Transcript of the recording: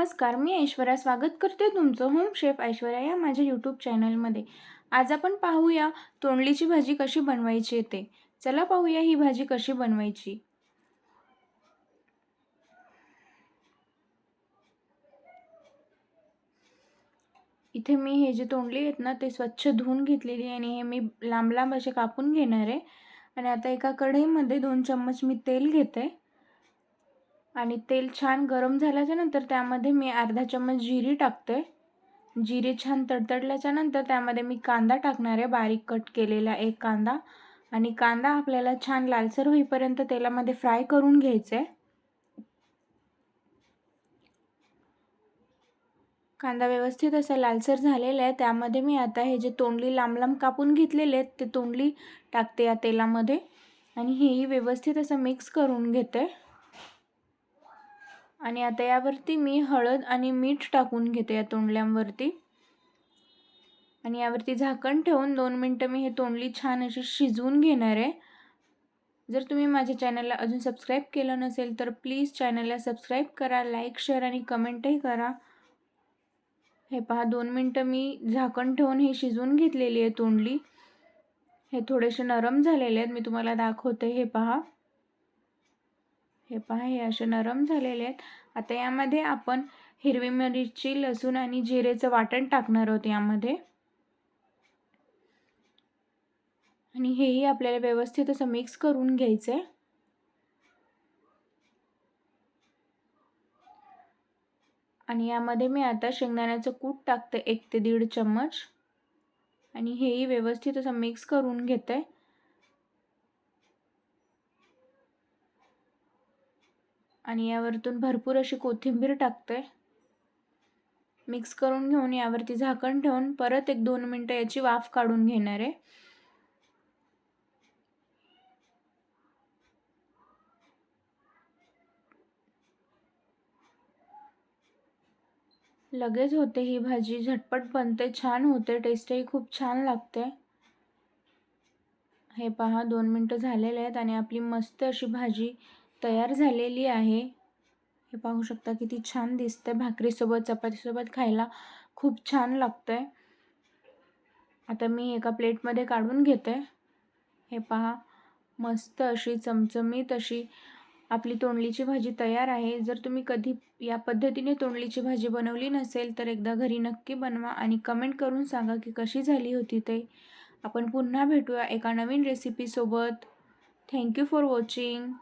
नमस्कार मी ऐश्वर्या स्वागत करते तुमचं होम शेफ ऐश्वर्या या माझ्या यूट्यूब चॅनलमध्ये आज आपण पाहूया तोंडलीची भाजी कशी बनवायची ते चला पाहूया ही भाजी कशी बनवायची. इथे मी हे जे तोंडली आहेत ना ते स्वच्छ धुवून घेतलेली आहे आणि हे मी लांब लांब असे कापून घेणार आहे. आणि आता एका कढईमध्ये दोन चम्मच मी तेल घेते. आणि तेल छान गरम झाल्याच्यानंतर त्यामध्ये मी अर्धा चम्मच जिरी टाकते जिरे छान तडतडल्याच्या नंतर त्यामध्ये मी कांदा टाकणार आहे. बारीक कट केलेला एक कांदा. आणि कांदा आपल्याला छान लालसर होईपर्यंत तेलामध्ये फ्राय करून घ्यायचं आहे कांदा व्यवस्थित असा लालसर झालेला आहे. त्यामध्ये मी आता हे जे तोंडली लांब लांब कापून घेतलेले आहेत ते तोंडली टाकते या तेलामध्ये. आणि हेही व्यवस्थित असं मिक्स करून घेते. आणि आता यावरती मी हळद आणि मीठ टाकून घेते या तोंडल्यांवरती. आणि यावरती झाकण ठेवून दोन मिनटं मी हे तोंडली छान अशी शिजवून घेणार आहे. जर तुम्ही माझ्या चॅनलला अजून सबस्क्राईब केलं नसेल तर प्लीज चॅनलला सबस्क्राईब करा लाईक शेअर आणि कमेंटही करा. हे पहा दोन मिनटं मी झाकण ठेवून हे शिजवून घेतलेली आहे तोंडली. हे थोडेसे नरम झालेले आहेत मी तुम्हाला दाखवते. हे पहा. हे पहा हे असे नरम झालेले आहेत. आता यामध्ये आपण हिरवी मिरची लसूण आणि जिरेचं वाटण टाकणार आहोत यामध्ये. आणि हेही आपल्याला व्यवस्थित असं मिक्स करून घ्यायचं आहे आणि यामध्ये मी आता शेंगदाण्याचं कूट टाकते एक ते दीड चम्मच. आणि हेही व्यवस्थित असं मिक्स करून घेते. आणि यावरतून भरपूर अशी कोथिंबीर टाकते. मिक्स करून घेऊन यावरती झाकण ठेवून परत एक दोन मिनटं याची वाफ काढून घेणार आहे. लगेच होते ही भाजी झटपट बनते छान होते टेस्टही खूप छान लागते. हे पहा दोन मिनटं झालेले आहेत आणि आपली मस्त अशी भाजी तयार झालेली आहे. हे पाहू शकता किती छान दिसतं भाकरीसोबत चपातीसोबत खायला खूप छान लागतं आहे आता मी एका प्लेटमध्ये काढून घेते. हे पहा मस्त अशी चमचमीत अशी आपली तोंडलीची भाजी तयार आहे. जर तुम्ही कधी या पद्धतीने तोंडलीची भाजी बनवली नसेल तर एकदा घरी नक्की बनवा आणि कमेंट करून सांगा की कशी झाली होती ते. आपण पुन्हा भेटूया एका नवीन रेसिपीसोबत थँक्यू फॉर वॉचिंग